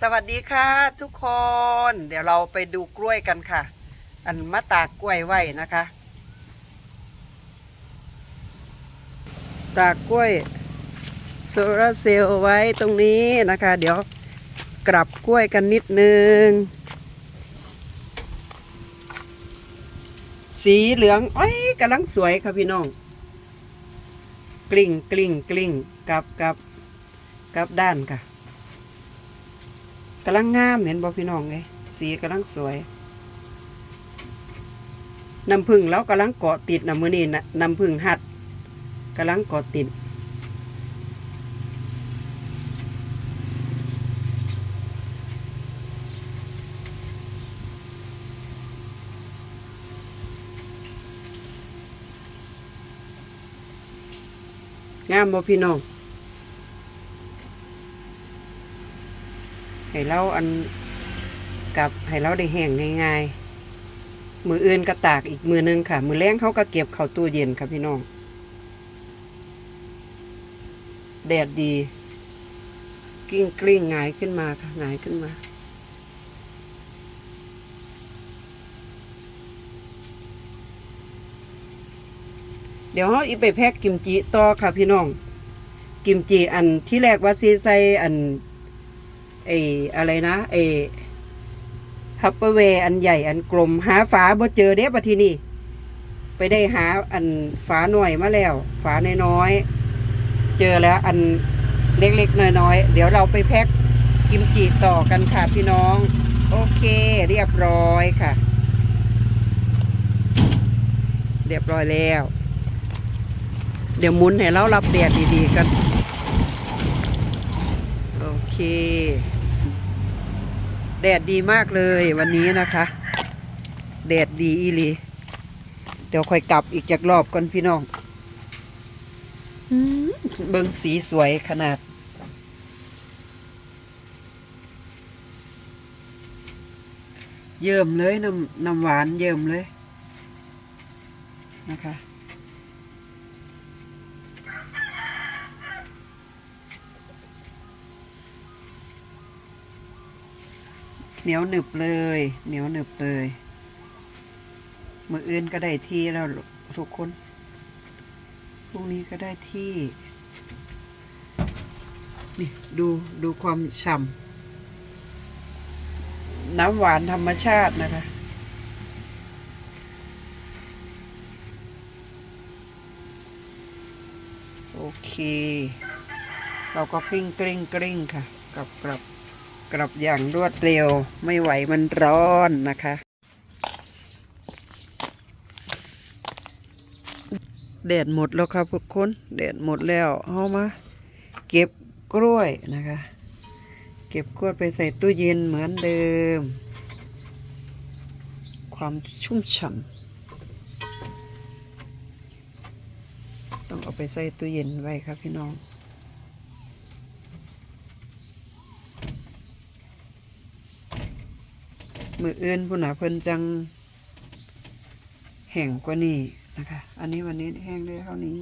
สวัสดีค่ะทุกคน เดี๋ยวเราไปดูกล้วยกันค่ะ อันมะตากกล้วยไว้นะคะ ตากกล้วยโซลาเซลล์ไว้ตรงนี้นะคะ เดี๋ยวกลับกล้วยกันนิดนึง สีเหลืองโอ้ยกำลังสวยค่ะพี่น้อง กลิ้งกลิ้งกลิ้งกลับกลับกลับด้านค่ะ กำลังงามเห็นบ่พี่น้องเลยสีกำลังสวยน้ำผึ้งแล้วกำลังเกาะติดนะมือนี้นะน้ำผึ้งหัดกำลังเกาะติด งามบ่พี่น้อง ให้เราอันกับให้เราได้แห้งง่ายๆ มืออื่นก็ตากอีกมือหนึงค่ะ มือแรงเขาก็เก็บเข้าตู้เย็นค่ะพี่น้อง แดดดี กิ้งกลิ้งงายขึ้นมาค่ะงายขึ้นมาเดี๋ยวเขาอีไปแพ็กกิมจิต่อค่ะพี่น้อง กิมจิอันที่แรกว่าซีใส่อัน ไอ้อะไรนะไอ้ฮัปเปอร์เวอันใหญ่อันกลม หาฝาบ่เจอเด้ปะทีนี่ไปได้หาอันฝาหน่อยมาแล้ว ฝาน้อยๆเจอแล้วอันเล็กๆน้อยๆเดี๋ยวเราไปแพ็คกิมจิต่อกันค่ะพี่น้อง โอเค เรียบร้อยค่ะ เรียบร้อยแล้ว เดี๋ยวมุนให้เรารับแดดดีๆกัน โอเค แดดดีมากเลยวันนี้นะคะ แดดดีอีหลี เดี๋ยวค่อยกลับอีกจากรอบก่อนพี่น้องอืมเบิงสีสวยขนาด เยิ่มเลยน้ำน้ำหวานเยิ่มเลยนะคะ เหนียวหนึบเลย เหนียวหนึบเลยมืออื่นก็ได้ที่แล้วทุกคนพรุ่งนี้ก็ได้ที่ นี่ดูดูความฉ่ำน้ำหวานธรรมชาตินะคะ โอเค เราก็กลิ้งกลิ้งกลิ้งค่ะกลับกลับ กลับอย่างรวดเร็วไม่ไหวมันร้อนนะคะ แดดหมดแล้วครับทุกคนแดดหมดแล้วเอามา เก็บกล้วยนะคะ เก็บกล้วยไปใส่ตู้เย็นเหมือนเดิม ความชุ่มฉ่ำต้องเอาไปใส่ตู้เย็นไว้ครับพี่น้อง มืออื่นผู้หนาเพิ่นจังแห้งกว่านี้นะคะ อันนี้วันนี้แห้งได้เท่านี้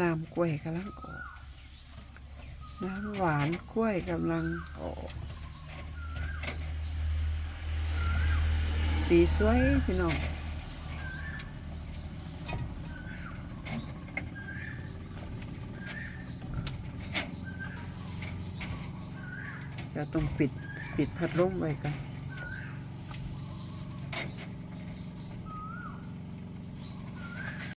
น้ำกล้วยกำลังออก น้ำหวานกล้วยกำลังออก สีสวยพี่น้องเราต้องปิดปิดพัดลมไว้กัน